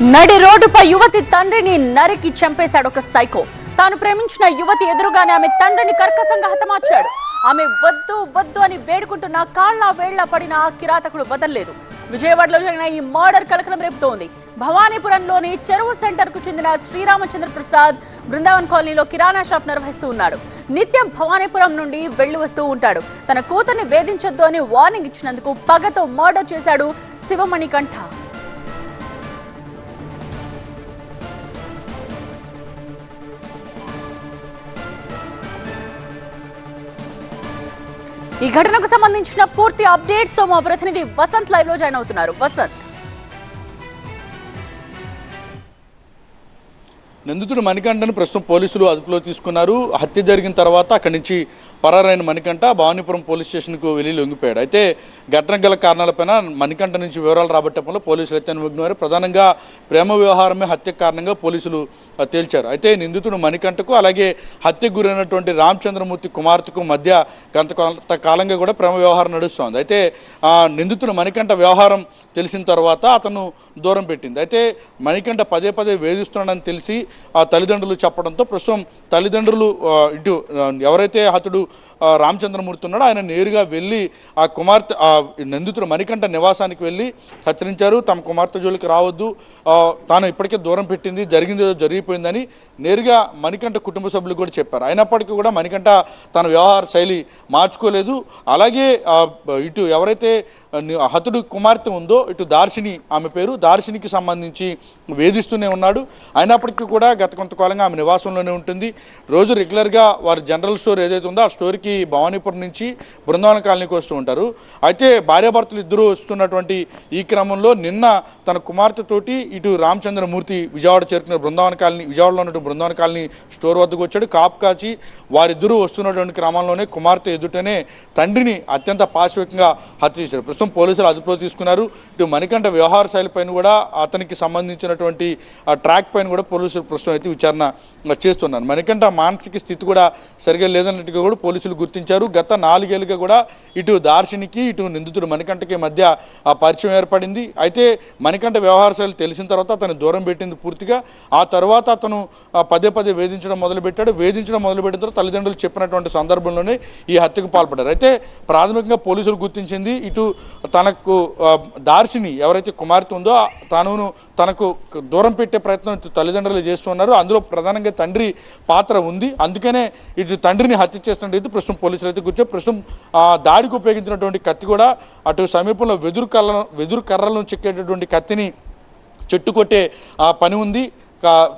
నడి రోడ్డుపై యువతి తండ్రిని నరికి చంపేశాడు ఒక సైకో. తాను ప్రేమించిన యువతి ఎదురుగానే ఆమె తండ్రిని కర్కశంగా హతమార్చాడు. ఆమె వద్దు వద్దు అని వేడుకుంటున్న కాళ్ళ వేళ్ళ పడిన ఆ కిరాతకుడు వదలలేదు. విజయవాడలో జరిగిన ఈ మర్డర్ కలకలం రేపుతోంది. భవానీపురంలోని చెరువు సెంటర్కు చెందిన శ్రీరామచంద్ర ప్రసాద్ బృందావన్ కాలనీలో కిరాణా షాప్ నిర్వహిస్తూ ఉన్నాడు. నిత్యం భవానీపురం నుండి వెళ్ళి వస్తూ ఉంటాడు. తన కూతుర్ని వేధించొద్దు అని వార్నింగ్ ఇచ్చినందుకు పగతో మర్డర్ చేశాడు శివమణి ఈ ఘటనకు సంబంధించిన పూర్తి అప్డేట్స్తో మా ప్రతినిధి వసంత్ లైవ్లో జాయిన్ అవుతున్నారు. వసంత్. నిందితుడు మణికంఠను ప్రస్తుతం పోలీసులు అదుపులో తీసుకున్నారు. హత్య జరిగిన తర్వాత అక్కడి నుంచి పరారైన మణికంఠ భవానీపురం పోలీస్ స్టేషన్కు వెళ్ళి లొంగిపోయాడు. అయితే ఘటన గల కారణాలపైన మణికంఠ నుంచి వివరాలు రాబట్టడంలో పోలీసులు అయితే అనుమగ్నారు ప్రధానంగా ప్రేమ వ్యవహారమే హత్య కారణంగా పోలీసులు తేల్చారు. అయితే నిందితుడు మణికంఠకు అలాగే హత్యకు గురైనటువంటి రామచంద్రమూర్తి కుమార్తెకు మధ్య గంత కాలంగా కూడా ప్రేమ వ్యవహారం నడుస్తోంది. అయితే ఆ, నిందితుడు మణికంఠ వ్యవహారం తెలిసిన తర్వాత అతను దూరం పెట్టింది. అయితే మణికంఠ పదే పదే వేధిస్తున్నాడని తెలిసి ఆ తల్లిదండ్రులు చెప్పడంతో ప్రస్తుతం తల్లిదండ్రులు ఇటు ఎవరైతే హతుడు రామచంద్రమూర్తి ఉన్నాడో ఆయన నేరుగా వెళ్ళి ఆ కుమార్తె ఆ నిందితుడు మణికంఠ నివాసానికి వెళ్ళి హెచ్చరించారు తమ కుమార్తె జోలికి రావద్దు. తాను ఇప్పటికే దూరం పెట్టింది జరిగింది ఏదో జరిగిపోయిందని నేరుగా మణికంఠ కుటుంబ సభ్యులు కూడా చెప్పారు. అయినప్పటికీ కూడా మణికంఠ తన వ్యవహార శైలి మార్చుకోలేదు. అలాగే ఇటు ఎవరైతే హతుడు కుమార్తె ఉందో ఇటు దార్శిని ఆమె పేరు దార్శినికి సంబంధించి వేధిస్తూనే ఉన్నాడు. అయినప్పటికీ కూడా గత కొంతకాలంగా ఆమె నివాసంలోనే ఉంటుంది. రోజు రెగ్యులర్గా వారి జనరల్ స్టోర్ ఏదైతే ఉందో ఆ స్టోర్కి భవానీపురం నుంచి బృందావన కాలనీకి వస్తూ ఉంటారు. అయితే భార్యాభర్తలు ఇద్దరూ వస్తున్నటువంటి ఈ క్రమంలో నిన్న తన కుమార్తెతోటి ఇటు రామచంద్రమూర్తి విజయవాడ చేరుకున్న బృందావన కాలనీ విజయవాడలో ఉన్నటువంటి బృందావన కాలనీ స్టోర్ వద్దకు వచ్చాడు. కాపు కాచి వారిద్దరూ వస్తున్నటువంటి క్రమంలోనే కుమార్తె ఎదుటనే తండ్రిని అత్యంత పాశవికంగా హత్య చేశారు. ప్రస్తుతం పోలీసులు అదుపులో తీసుకున్నారు. ఇటు మణికంఠ వ్యవహార శైలి పైన కూడా అతనికి సంబంధించినటువంటి ట్రాక్ పైన కూడా పోలీసులు ప్రస్తుతం అయితే విచారణ చేస్తున్నాను మణికంఠ మానసిక స్థితి కూడా సరిగా లేదన్నట్టుగా కూడా పోలీసులు గుర్తించారు. గత నాలుగేళ్ళుగా కూడా ఇటు దార్శినికి ఇటు నిందితుడు మణికంఠకి మధ్య ఆ పరిచయం ఏర్పడింది. అయితే మణికంఠ వ్యవహార శైలి తెలిసిన తర్వాత అతను దూరం పెట్టింది పూర్తిగా. ఆ తర్వాత అతను పదే పదే వేధించడం మొదలుపెట్టాడు. వేధించడం మొదలుపెట్టిన తర్వాత తల్లిదండ్రులు చెప్పినటువంటి సందర్భంలోనే ఈ హత్యకు పాల్పడ్డారు. అయితే ప్రాథమికంగా పోలీసులు గుర్తించింది ఇటు తనకు దార్శిని ఎవరైతే కుమార్తె ఉందో తనను తనకు దూరం పెట్టే ప్రయత్నం తల్లిదండ్రులు చేస్తూ ఉన్నారు అందులో ప్రధానంగా తండ్రి పాత్ర ఉంది. అందుకనే ఇటు తండ్రిని హత్య చేస్తున్నట్టు ప్రస్తుతం పోలీసులు అయితే గుర్తు ప్రస్తుతం ఆ, దాడికి ఉపయోగించినటువంటి కత్తి కూడా అటు సమీపంలో వెదురు కర్ర వెదురు కర్రలను చెక్కేటటువంటి కత్తిని చెట్టు కొట్టే ఆ, పని ఉంది.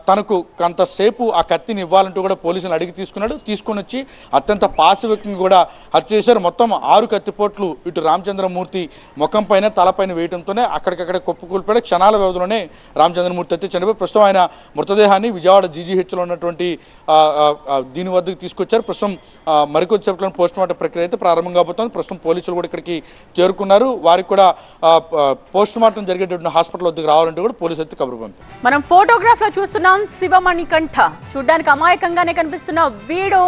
తనకు కొంతసేపు ఆ కత్తిని ఇవ్వాలంటూ కూడా పోలీసులు అడిగి తీసుకున్నాడు. తీసుకొని వచ్చి అత్యంత పాశవికంగా కూడా హత్య చేశారు. మొత్తం ఆరు కత్తిపోట్లు ఇటు రామచంద్రమూర్తి ముఖం పైన తలపైన వేయడంతోనే అక్కడికక్కడ కుప్పకూలిపోయాడు క్షణాల వ్యవధిలోనే రామచంద్రమూర్తి అయితే చనిపోయి ప్రస్తుతం ఆయన మృతదేహాన్ని విజయవాడ జీజీహెచ్లో ఉన్నటువంటి దీని వద్దకు తీసుకొచ్చారు. ప్రస్తుతం ఆ, మరికొద్దిసేపట్లో పోస్ట్ మార్టం ప్రక్రియ అయితే ప్రారంభం కాబోతోంది. ప్రస్తుతం పోలీసులు కూడా ఇక్కడికి చేరుకున్నారు. వారికి కూడా పోస్ట్ మార్టం జరిగేటువంటి హాస్పిటల్ వద్దకు రావాలంటే కూడా పోలీసులు అయితే కబురు పంపారు. మనం ఫోటోగ్రాఫ్లో చూస్తున్నాం శివ మణికంఠ. చూడ్డానికి అమాయకంగానే కనిపిస్తున్న వీడు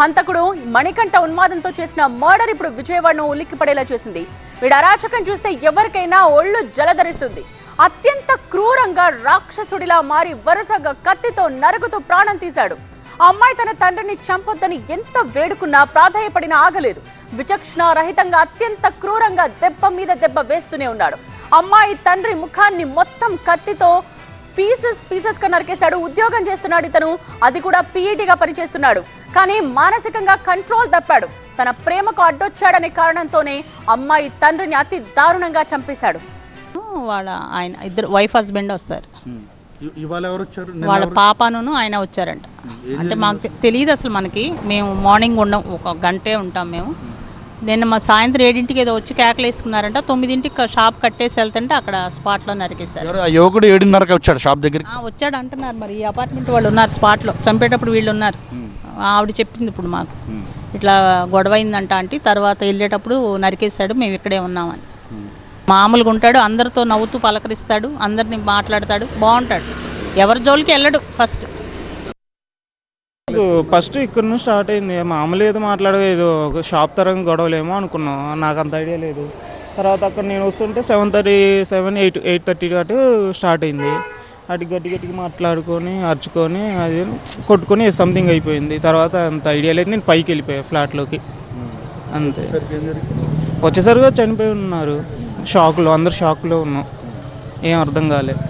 హంతకుడు మణికంఠ ఉన్మాదంతో చేసిన మర్డర్ ఇప్పుడు విజయవాడను ఉలిక్కిపడేలా చేసింది. వీడు అరాచకం చూస్తే ఎవరికైనా ఒళ్ళు జలధరిస్తుంది. అత్యంత క్రూరంగా రాక్షసుడిలా మారి వరుసగా కత్తితో నరుకుతూ ప్రాణం తీశాడు. అమ్మాయి తన తండ్రిని చంపొద్దని ఎంత వేడుకున్నా ప్రాధాయపడినా ఆగలేదు. విచక్షణ రహితంగా అత్యంత క్రూరంగా దెబ్బ మీద దెబ్బ వేస్తూనే ఉన్నాడు. అమ్మాయి తండ్రి ముఖాన్ని మొత్తం కత్తితో పీసెస్ పీసెస్గా నరికేశాడు ఉద్యోగం చేస్తున్నాడు ఇతను. అది కూడా పీఈటీగా పనిచేస్తున్నాడు. కానీ మానసికంగా కంట్రోల్ తప్పాడు. తన ప్రేమకు అడ్డొచ్చాడనే కారణంతోనే అమ్మాయి తండ్రిని అతి దారుణంగా చంపేశాడు. వాళ్ళ ఆయన ఇద్దరు వైఫ్ హస్బెండ్ వస్తారు. ఇవాళ ఎవరు వచ్చారు వాళ్ళ పాపను ఆయన వచ్చారంట. అంటే మాకు తెలియదు అసలు మనకి. మేము మార్నింగ్ ఉండం ఒక గంటే ఉంటాం మేము. నిన్న మా సాయంత్రం ఏడింటికి ఏదో వచ్చి కేకలు వేసుకున్నారంట. తొమ్మిదింటికి షాప్ కట్టేసి వెళ్తుంటే అక్కడ స్పాట్లో నరికేశారు. ఎవరు? ఆ యువకుడు ఏడున్నరకు వచ్చాడు షాప్ దగ్గరికి? ఆ, వచ్చాడు అంటున్నారు మరి. ఈ అపార్ట్మెంట్ వాళ్ళు ఉన్నారు స్పాట్లో. చంపేటప్పుడు వీళ్ళు ఉన్నారు. ఆవిడ చెప్పింది ఇప్పుడు మాకు. ఇట్లా గొడవ అయిందంట అంటే తర్వాత వెళ్ళేటప్పుడు నరికేశాడు మేము ఇక్కడే ఉన్నామని. మామూలుగా ఉంటాడు అందరితో నవ్వుతూ పలకరిస్తాడు అందరిని మాట్లాడతాడు బాగుంటాడు. ఎవరి జోలికి వెళ్ళడు ఫస్ట్. ఫస్ట్ ఇక్కడ నుంచి స్టార్ట్ అయింది. మామూలు ఏదో మాట్లాడగా ఏదో ఒక షాప్ తరంగా గొడవలేమో అనుకున్నాం. నాకు అంత ఐడియా లేదు. తర్వాత అక్కడ నేను వస్తుంటే seven thirty seven eight eight thirty అటు స్టార్ట్ అయింది. అటు గట్టి గట్టిగా మాట్లాడుకొని అరుచుకొని అది కొట్టుకొని సంథింగ్ అయిపోయింది. తర్వాత అంత ఐడియా లేదు. నేను పైకి వెళ్ళిపోయాను ఫ్లాట్లోకి అంతే. వచ్చేసరిగా చనిపోయి ఉన్నారు. షాక్లో అందరు షాక్లో ఉన్నాం. ఏం అర్థం కాలేదు